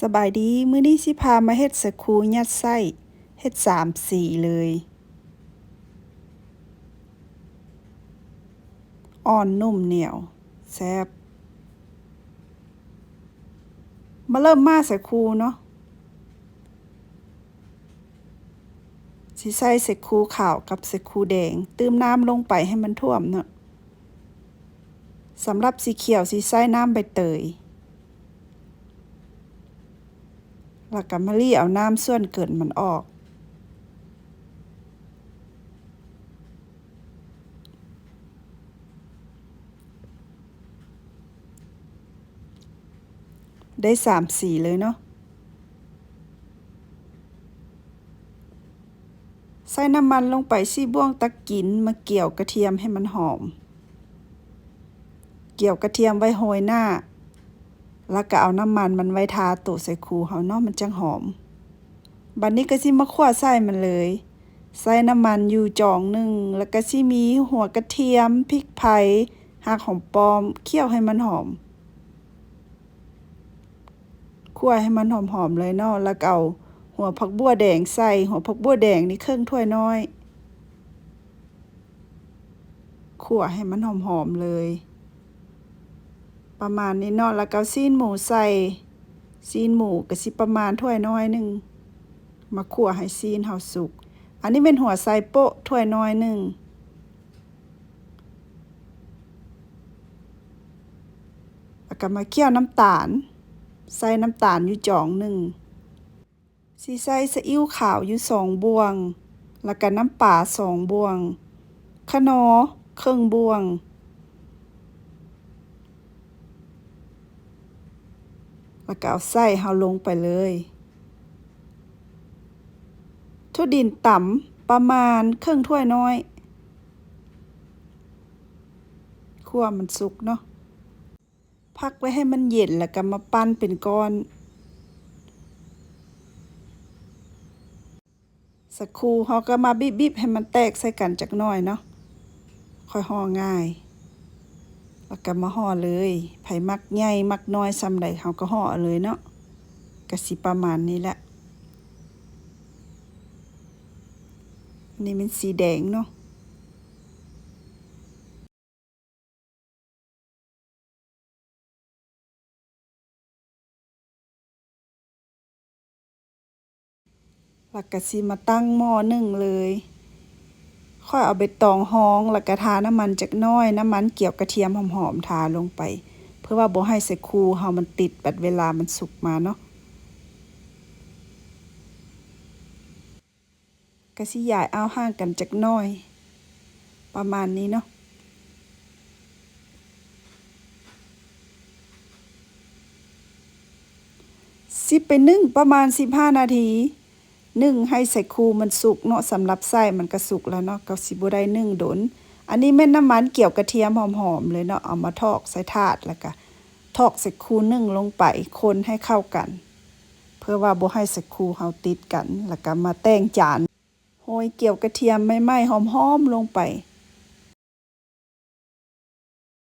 สบายดีมื้อนี้สิพามาเฮ็ดสคูยัดไส้เฮ็ดสามสีเลย อ่อนนุ่มเหนียวแซ่บมาเริ่มมาสคูเนาะสิใส่สคูขาวกับสคูแดงตืมน้ำลงไปให้มันท่วมเนาะสำหรับสีเขียวสิใส่น้ำใบเตย แล้วก็มารีเอาน้ำส่วนเกินมันออก ได้สามสีเลยเนาะใส่น้ำมันลงไปซี่บ้วงตะกินมาเกี่ยวกระเทียมให้มันหอม เกี่ยวกระเทียมไว้โหยหน้า แล้วก็เอาน้ำมันมันไว้ทาตัวใส่คูเฮาเนาะมันจังหอม บัดนนี้ก็สิมาคั่วใส่มันเลย ใส่น้ำมันอยู่จองหนึ่ง แล้วก็สิมีหัวกระเทียมพริกไผ่หักหอมปอมเคี่ยวให้มันหอมคั่วให้มันหอมๆเลยเนาะแล้วก็เอาหัวผักบัวแดงใส่หัวผักบัวแดงนี่ครึ่องถ้วยน้อยคั่วให้มันหอมๆเลย ประมาณนี้เนาะแล้วก็ซีนหมูใส่ซีนหมูก็สิประมาณถ้วยน้อยหนึ่งมาคั่วให้ซีนเฮาสุก อันนี้เป็นหัวใส่โปะถ้วยน้อยหนึ่งแล้วก็มาเคี่ยวน้ำตาล ใส่น้ำตาลอยู่จองหนึ่งสิใส่ซีอิ๊วขาวอยู่สองบวง แล้วก็น้ำปลาสองบวงขนอเครึ่องบวง แล้วก็เอาไส้เฮาลงไปเลยทั่วดินต่ำประมาณครึ่งถ้วยน้อย คั่วมันสุกเนาะ พักไว้ให้มันเย็นแล้วก็มาปั้นเป็นก้อน สักครู่เฮาก็มาบีบๆให้มันแตกใส่กันจักหน่อยเนาะ ค่อยห่อง่าย แล้วก็มาห่อเลยไผมักใหญ่มักน้อยซ้ำใดเฮาก็ห่อเลยเนาะก็สิประมาณนี้แหละอันนี้เป็นสีแดงเนาะแล้วก็สิมาตั้งหม้อนึ่งเลย ค่อยเอาใบตองห้องแล้วก็ทาน้ำมันจักน้อย น้ำมันเกี่ยวกระเทียมหอมๆทาลงไป เพื่อว่าบ่ให้ใส่คูเฮามันติดบัดเวลามันสุกมาเนาะก็สิย้ายเอาห่างกันจักน้อย ประมาณนี้เนาะสิไปนึ่งประมาณ 15 นาที นึ่งให้ใส่คูมันสุกเนาะสำหรับไส้มันก็สุกแล้วเนาะก็สิบ่ได้นึ่งดน อันนี้แม่นน้ำมันเกี่ยวกระเทียมหอมๆเลยเนาะเอามาทอกใส่ถาดแล้วก็ทอกใส่คูนึ่งลงไปคนให้เข้ากัน เพื่อว่าบ่ให้ใส่คูเฮาติดกัน แล้วก็มาแต่งจานโหยเกี่ยวกระเทียมไม่ไหม้หอมๆลงไป